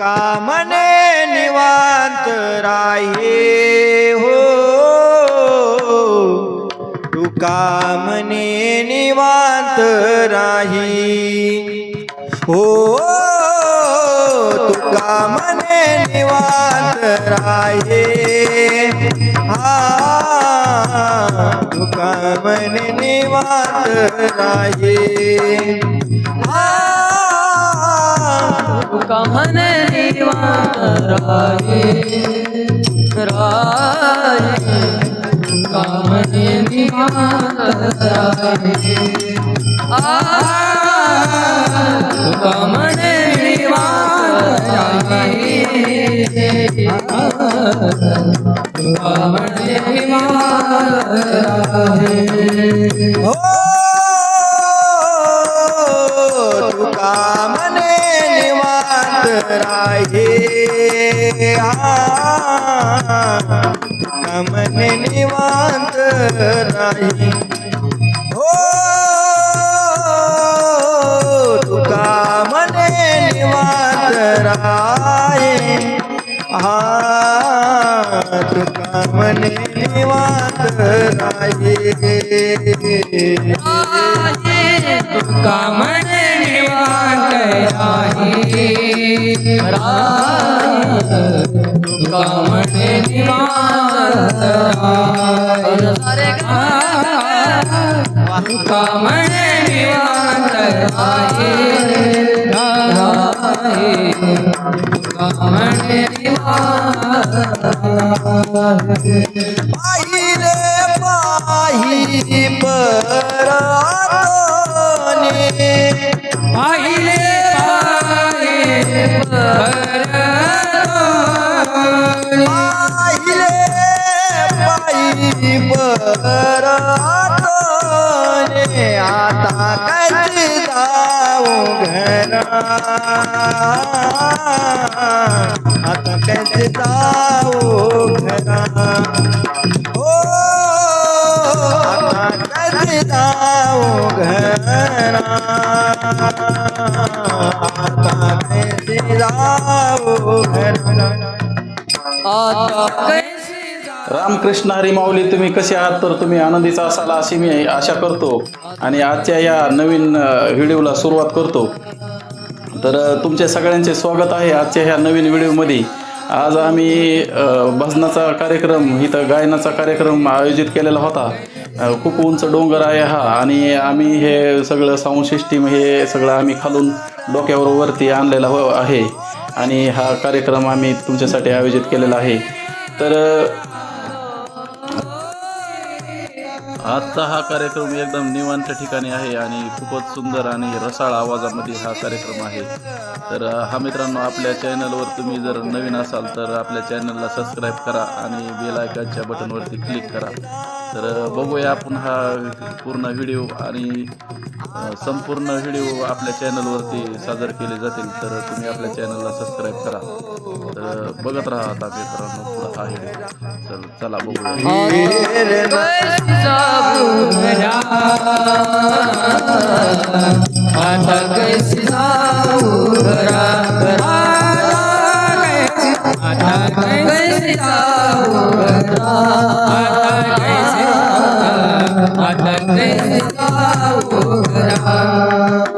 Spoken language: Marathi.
कामने निवांत राहे हो? तुका म्हणे निवांत राही? हो तुका म्हणे निवांत राहे? हा तुका म्हणे निवांत राहे? कमन म्हणे निवांत राहे राहे तुका म्हणे राहे आ कमन म्हणे निवांत तुका म्हणे निवांत राहे हा, निवांत राही हो तुका मने निवांत राहे हा तुका मने निवांत राहे तुका मने निवांत तुका म्हणे निवांत तुका म्हणे निवांत तुका म्हणे निवांत आता कधी जाऊ घरा? आता घरा आता कधी घरा आता कधी घरा? आता कैसे रामकृष्ण हरिमाऊली तुम्ही कसे आहात? तर तुम्ही आनंदीचा असाल अशी मी आशा करतो. आणि आजच्या या नवीन व्हिडिओला सुरुवात करतो. तर तुमचे तुमच्या सगळ्यांचे स्वागत आहे आजच्या ह्या नवीन व्हिडिओमध्ये. आज आम्ही भजनाचा कार्यक्रम इथं गायनाचा कार्यक्रम आयोजित केलेला होता. खूप उंच डोंगर आहे हा. आणि आम्ही हे सगळं साऊंड सिस्टीम हे सगळं आम्ही खालून डोक्यावर वरती आणलेला हो आहे. आणि हा कार्यक्रम आम्ही तुमच्यासाठी आयोजित केलेला आहे. तर आजचा हा कार्यक्रम एकदम निवांत ठिकाणी आहे आणि खूपच सुंदर आणि रसाळ आवाजामध्ये हा कार्यक्रम आहे. तर हा मित्रांनो आपल्या चॅनलवर तुम्ही जर नवीन असाल तर आपल्या चॅनलला सबस्क्राईब करा आणि बेल आयकॉनच्या बटनवरती क्लिक करा. तर बघूया आपण हा पूर्ण व्हिडिओ आणि संपूर्ण व्हिडिओ आपल्या चॅनलवरती सादर केले जातील. तर तुम्ही आपल्या चॅनलला सबस्क्राईब करा. तर बघत राहा आता मित्रांनो पुढं हा व्हिडिओ. चल चला बघूया. Oh, God.